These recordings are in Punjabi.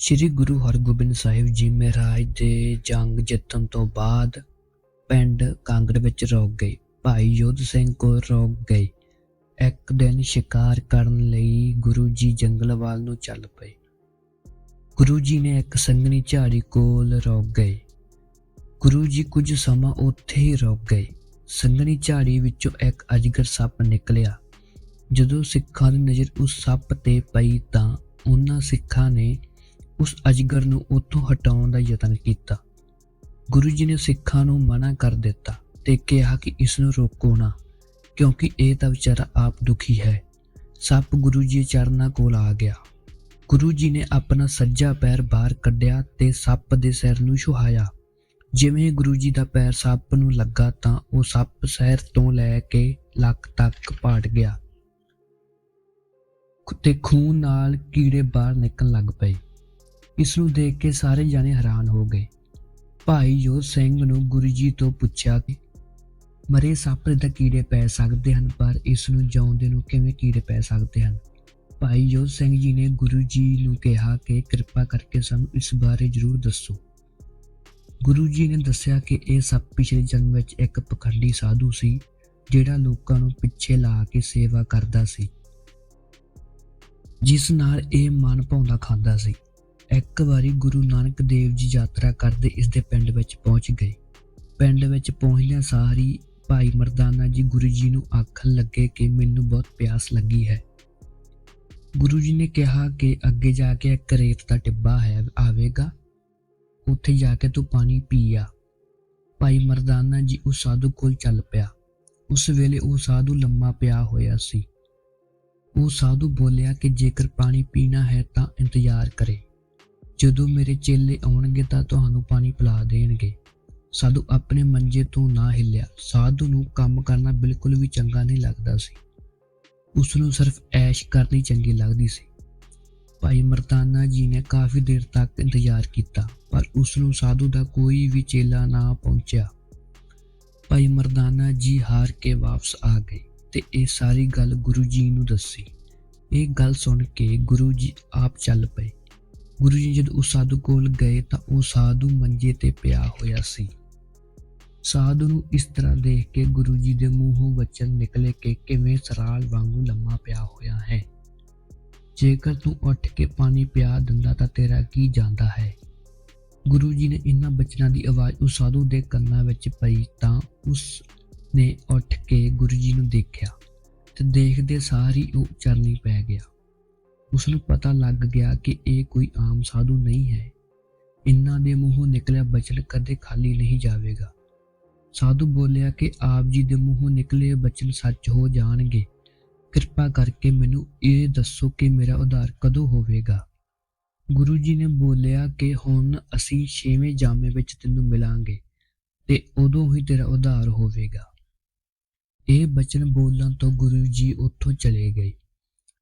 ਸ੍ਰੀ ਗੁਰੂ ਹਰਗੋਬਿੰਦ ਸਾਹਿਬ ਜੀ ਮਹਾਰਾਜ ਦੇ ਜੰਗ ਜਿੱਤਣ ਤੋਂ ਬਾਅਦ ਪਿੰਡ ਕਾਂਗੜ ਵਿੱਚ ਰੋਕ ਗਏ। ਭਾਈ ਯੋਧ ਸਿੰਘ ਕੋਲ ਰੋਕ ਗਏ। ਇੱਕ ਦਿਨ ਸ਼ਿਕਾਰ ਕਰਨ ਲਈ ਗੁਰੂ ਜੀ ਜੰਗਲ ਵੱਲ ਨੂੰ ਚੱਲ ਪਏ। ਗੁਰੂ ਜੀ ਨੇ ਇੱਕ ਸੰਘਣੀ ਝਾੜੀ ਕੋਲ ਰੋਕ ਗਏ। ਗੁਰੂ ਜੀ ਕੁਝ ਸਮਾਂ ਉੱਥੇ ਹੀ ਰੁਕ ਗਏ। ਸੰਘਣੀ ਝਾੜੀ ਵਿੱਚੋਂ ਇੱਕ ਅਜਗਰ ਸੱਪ ਨਿਕਲਿਆ। ਜਦੋਂ ਸਿੱਖਾਂ ਦੀ ਨਜ਼ਰ ਉਸ ਸੱਪ ਤੇ ਪਈ ਤਾਂ ਉਹਨਾਂ ਸਿੱਖਾਂ ਨੇ ਉਸ ਅਜਗਰ ਨੂੰ ਉੱਥੋਂ ਹਟਾਉਣ ਦਾ ਯਤਨ ਕੀਤਾ। ਗੁਰੂ ਜੀ ਨੇ ਸਿੱਖਾਂ ਨੂੰ ਮਨਾ ਕਰ ਦਿੱਤਾ ਤੇ ਕਿਹਾ ਕਿ ਇਸ ਨੂੰ ਰੋਕੋ ਨਾ, ਕਿਉਂਕਿ ਇਹ ਤਾਂ ਵਿਚਾਰਾ ਆਪ ਦੁਖੀ ਹੈ। ਸੱਪ ਗੁਰੂ ਜੀ ਚਰਨਾਂ ਕੋਲ ਆ ਗਿਆ। ਗੁਰੂ ਜੀ ਨੇ ਆਪਣਾ ਸੱਜਾ ਪੈਰ ਬਾਹਰ ਕੱਢਿਆ ਤੇ ਸੱਪ ਦੇ ਸਿਰ ਨੂੰ ਛੁਹਾਇਆ। ਜਿਵੇਂ ਗੁਰੂ ਜੀ ਦਾ ਪੈਰ ਸੱਪ ਨੂੰ ਲੱਗਾ ਤਾਂ ਉਹ ਸੱਪ ਸਿਰ ਤੋਂ ਲੈ ਕੇ ਲੱਕ ਤੱਕ ਪਾਟ ਗਿਆ। ਤੇ ਖੂਨ ਨਾਲ ਕੀੜੇ ਬਾਹਰ ਨਿਕਲਣ ਲੱਗ ਪਏ। ਇਸ ਨੂੰ ਦੇਖ ਕੇ ਸਾਰੇ ਜਾਣੇ ਹੈਰਾਨ ਹੋ ਗਏ। ਭਾਈ ਜੋਤ ਸਿੰਘ ਨੂੰ ਗੁਰੂ ਜੀ ਤੋਂ ਪੁੱਛਿਆ ਕਿ ਮਰੇ ਸੱਪ ਦੇ ਕੀੜੇ ਪੈ ਸਕਦੇ ਹਨ, ਪਰ ਇਸ ਨੂੰ ਜਿਉਂਦੇ ਨੂੰ ਕਿਵੇਂ ਕੀੜੇ ਪੈ ਸਕਦੇ ਹਨ? ਭਾਈ ਜੋਤ ਸਿੰਘ ਜੀ ਨੇ ਗੁਰੂ ਜੀ ਨੂੰ ਕਿਹਾ ਕਿ ਕਿਰਪਾ ਕਰਕੇ ਸਾਨੂੰ ਇਸ ਬਾਰੇ ਜ਼ਰੂਰ ਦੱਸੋ। ਗੁਰੂ ਜੀ ਨੇ ਦੱਸਿਆ ਕਿ ਇਹ ਸੱਪ ਪਿਛਲੇ ਜਨਮ ਵਿੱਚ ਇੱਕ ਪਖੰਡੀ ਸਾਧੂ ਸੀ, ਜਿਹੜਾ ਲੋਕਾਂ ਨੂੰ ਪਿੱਛੇ ਲਾ ਕੇ ਸੇਵਾ ਕਰਦਾ ਸੀ, ਜਿਸ ਨਾਲ ਇਹ ਮਨ ਭਾਉਂਦਾ ਖਾਂਦਾ ਸੀ। ਇੱਕ ਵਾਰੀ ਗੁਰੂ ਨਾਨਕ ਦੇਵ ਜੀ ਯਾਤਰਾ ਕਰਦੇ ਇਸ ਦੇ ਪਿੰਡ ਵਿੱਚ ਪਹੁੰਚ ਗਏ। ਪਿੰਡ ਵਿੱਚ ਪਹੁੰਚਦਿਆਂ ਸਾਰੀ ਭਾਈ ਮਰਦਾਨਾ ਜੀ ਗੁਰੂ ਜੀ ਨੂੰ ਆਖਣ ਲੱਗੇ ਕਿ ਮੈਨੂੰ ਬਹੁਤ ਪਿਆਸ ਲੱਗੀ ਹੈ। ਗੁਰੂ ਜੀ ਨੇ ਕਿਹਾ ਕਿ ਅੱਗੇ ਜਾ ਕੇ ਇੱਕ ਰੇਤ ਦਾ ਟਿੱਬਾ ਹੈ, ਆਵੇਗਾ। ਉੱਥੇ ਜਾ ਕੇ ਤੂੰ ਪਾਣੀ ਪੀ ਆ। ਭਾਈ ਮਰਦਾਨਾ ਜੀ ਉਸ ਸਾਧੂ ਕੋਲ ਚੱਲ ਪਿਆ। ਉਸ ਵੇਲੇ ਉਹ ਸਾਧੂ ਲੰਮਾ ਪਿਆ ਹੋਇਆ ਸੀ। ਉਹ ਸਾਧੂ ਬੋਲਿਆ ਕਿ ਜੇਕਰ ਪਾਣੀ ਪੀਣਾ ਹੈ ਤਾਂ ਇੰਤਜ਼ਾਰ ਕਰੇ। ਜਦੋਂ ਮੇਰੇ ਚੇਲੇ ਆਉਣਗੇ ਤਾਂ ਤੁਹਾਨੂੰ ਪਾਣੀ ਪਿਲਾ ਦੇਣਗੇ। ਸਾਧੂ ਆਪਣੇ ਮੰਜੇ ਤੋਂ ਨਾ ਹਿੱਲਿਆ। ਸਾਧੂ ਨੂੰ ਕੰਮ ਕਰਨਾ ਬਿਲਕੁਲ ਵੀ ਚੰਗਾ ਨਹੀਂ ਲੱਗਦਾ ਸੀ। ਉਸ ਨੂੰ ਸਿਰਫ ਐਸ਼ ਕਰਨੀ ਚੰਗੀ ਲੱਗਦੀ ਸੀ। ਭਾਈ ਮਰਦਾਨਾ ਜੀ ਨੇ ਕਾਫੀ ਦੇਰ ਤੱਕ ਇੰਤਜ਼ਾਰ ਕੀਤਾ, ਪਰ ਉਸ ਨੂੰ ਸਾਧੂ ਦਾ ਕੋਈ ਵੀ ਚੇਲਾ ਨਾ ਪਹੁੰਚਿਆ। ਭਾਈ ਮਰਦਾਨਾ ਜੀ ਹਾਰ ਕੇ ਵਾਪਸ ਆ ਗਏ ਤੇ ਇਹ ਸਾਰੀ ਗੱਲ ਗੁਰੂ ਜੀ ਨੂੰ ਦੱਸੀ। ਇਹ ਗੱਲ ਸੁਣ ਕੇ ਗੁਰੂ ਜੀ ਆਪ ਚੱਲ ਪਏ। ਗੁਰੂ ਜੀ ਜਦ ਉਸ ਸਾਧੂ ਕੋਲ ਗਏ ਤਾਂ ਉਹ ਸਾਧੂ ਮੰਜੇ ਤੇ ਪਿਆ ਹੋਇਆ ਸੀ। ਸਾਧੂ ਨੂੰ ਇਸ ਤਰ੍ਹਾਂ ਦੇਖ ਕੇ ਗੁਰੂ ਜੀ ਦੇ ਮੂੰਹੋਂ ਵਚਨ ਨਿਕਲੇ ਕਿ ਕਿਵੇਂ ਸਰਾਲ ਵਾਂਗੂ ਲੰਮਾ ਪਿਆ ਹੋਇਆ ਹੈ। ਜੇਕਰ ਤੂੰ ਉੱਠ ਕੇ ਪਾਣੀ ਪਿਆ ਦਿੰਦਾ ਤਾਂ ਤੇਰਾ ਕੀ ਜਾਂਦਾ ਹੈ? ਗੁਰੂ ਜੀ ਨੇ ਇਹਨਾਂ ਬਚਨਾਂ ਦੀ ਆਵਾਜ਼ ਉਸ ਸਾਧੂ ਦੇ ਕੰਨਾਂ ਵਿੱਚ ਪਈ ਤਾਂ ਉਸ ਨੇ ਉੱਠ ਕੇ ਗੁਰੂ ਜੀ ਨੂੰ ਦੇਖਿਆ ਤੇ ਦੇਖਦੇ ਸਾਰ ਹੀ ਉਹ ਚਰਨੀ ਪੈ ਗਿਆ। ਉਸ ਨੂੰ ਪਤਾ ਲੱਗ ਗਿਆ ਕਿ ਇਹ ਕੋਈ ਆਮ ਸਾਧੂ ਨਹੀਂ ਹੈ। ਇਹਨਾਂ ਦੇ ਮੂੰਹੋਂ ਨਿਕਲਿਆ ਬਚਨ ਕਦੇ ਖਾਲੀ ਨਹੀਂ ਜਾਵੇਗਾ। ਸਾਧੂ ਬੋਲਿਆ ਕਿ ਆਪ ਜੀ ਦੇ ਮੂੰਹੋਂ ਨਿਕਲੇ ਬਚਨ ਸੱਚ ਹੋ ਜਾਣਗੇ। ਕਿਰਪਾ ਕਰਕੇ ਮੈਨੂੰ ਇਹ ਦੱਸੋ ਕਿ ਮੇਰਾ ਉਧਾਰ ਕਦੋਂ ਹੋਵੇਗਾ। ਗੁਰੂ ਜੀ ਨੇ ਬੋਲਿਆ ਕਿ ਹੁਣ ਅਸੀਂ ਛੇਵੇਂ ਜਾਮੇ ਵਿੱਚ ਤੈਨੂੰ ਮਿਲਾਂਗੇ ਤੇ ਉਦੋਂ ਹੀ ਤੇਰਾ ਉਧਾਰ ਹੋਵੇਗਾ। ਇਹ ਬਚਨ ਬੋਲਣ ਤੋਂ ਗੁਰੂ ਜੀ ਉੱਥੋਂ ਚਲੇ ਗਏ।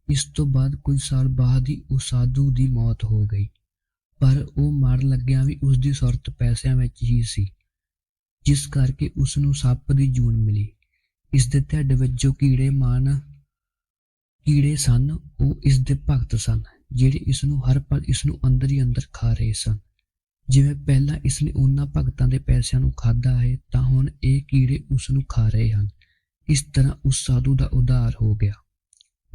ਇਸ ਤੋਂ ਬਾਅਦ ਕੁਝ ਸਾਲ ਬਾਅਦ ਹੀ ਉਸ ਸਾਧੂ ਦੀ ਮੌਤ ਹੋ ਗਈ। ਪਰ ਉਹ ਮਰਨ ਲੱਗਿਆ ਵੀ ਉਸ ਦੀ ਸੁਰਤ ਪੈਸਿਆਂ ਵਿੱਚ ਹੀ ਸੀ, ਜਿਸ ਕਰਕੇ ਉਸ ਨੂੰ ਸੱਪ ਦੀ ਜੂਨ ਮਿਲੀ। ਇਸ ਦੇ ਢਿੱਡ ਵਿੱਚ ਜੋ ਕੀੜੇ ਮਾਨ, ਕੀੜੇ ਸਨ, ਉਹ ਇਸ ਦੇ ਭਗਤ ਸਨ, ਜਿਹੜੇ ਇਸ ਨੂੰ ਹਰ ਪਲ ਇਸ ਨੂੰ ਅੰਦਰ ਹੀ ਅੰਦਰ ਖਾ ਰਹੇ ਸਨ। ਜਿਵੇਂ ਪਹਿਲਾਂ ਇਸ ਨੇ ਉਹਨਾਂ ਭਗਤਾਂ ਦੇ ਪੈਸਿਆਂ ਨੂੰ ਖਾਦਾ ਹੈ, ਤਾਂ ਹੁਣ ਇਹ ਕੀੜੇ ਉਸ ਨੂੰ ਖਾ ਰਹੇ ਹਨ। ਇਸ ਤਰ੍ਹਾਂ ਉਸ ਸਾਧੂ ਦਾ ਉਧਾਰ ਹੋ ਗਿਆ।